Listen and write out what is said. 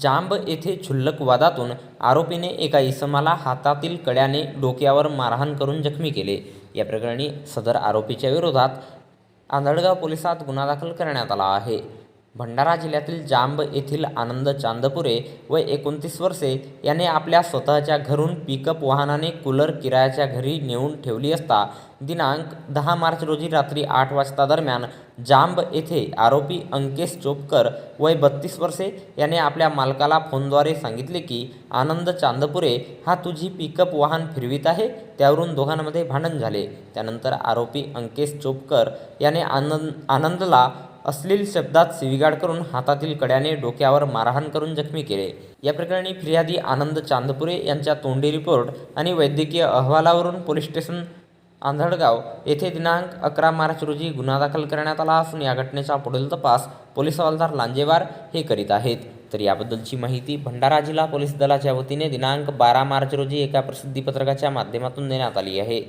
जांब येथे क्षुल्लक वादातून आरोपीने एका इसमाला हातातील कड्याने डोक्यावर मारहाण करून जखमी केले. या प्रकरणी सदर आरोपीच्या विरोधात आंधळगाव पोलिसात गुन्हा दाखल करण्यात आला आहे. भंडारा जिल्ह्यातील जांब येथील आनंद चांदपुरे व एकोणतीस वर्षे याने आपल्या स्वतःच्या घरून पिकअप वाहनाने कूलर किरायाच्या घरी नेऊन ठेवली असता दिनांक दहा मार्च रोजी रात्री आठ वाजता दरम्यान जांब येथे आरोपी अंकेश चोपकर वय बत्तीस वर्षे याने आपल्या मालकाला फोनद्वारे सांगितले की आनंद चांदपुरे हा तुझी पिकअप वाहन फिरवित आहे त्यावरून दोघांमध्ये भांडण झाले. त्यानंतर आरोपी अंकेश चोपकर याने आनंद आनंदला अश्लील शब्दात शिवीगाळ करून हातातील कड्याने डोक्यावर मारहाण करून जखमी केले. या प्रकरणी फिर्यादी आनंद चांदपुरे यांच्या तोंडी रिपोर्ट आणि वैद्यकीय अहवालावरून पोलीस स्टेशन आंधळगाव येथे दिनांक अकरा मार्च रोजी गुन्हा दाखल करण्यात आला असून या घटनेचा पुढील तपास पोलीस हवालदार लांजेवार हे करीत आहेत. तर याबद्दलची माहिती भंडारा जिल्हा पोलीस दलाच्या वतीने दिनांक बारा मार्च रोजी एका प्रसिद्धीपत्रकाच्या माध्यमातून देण्यात आली आहे.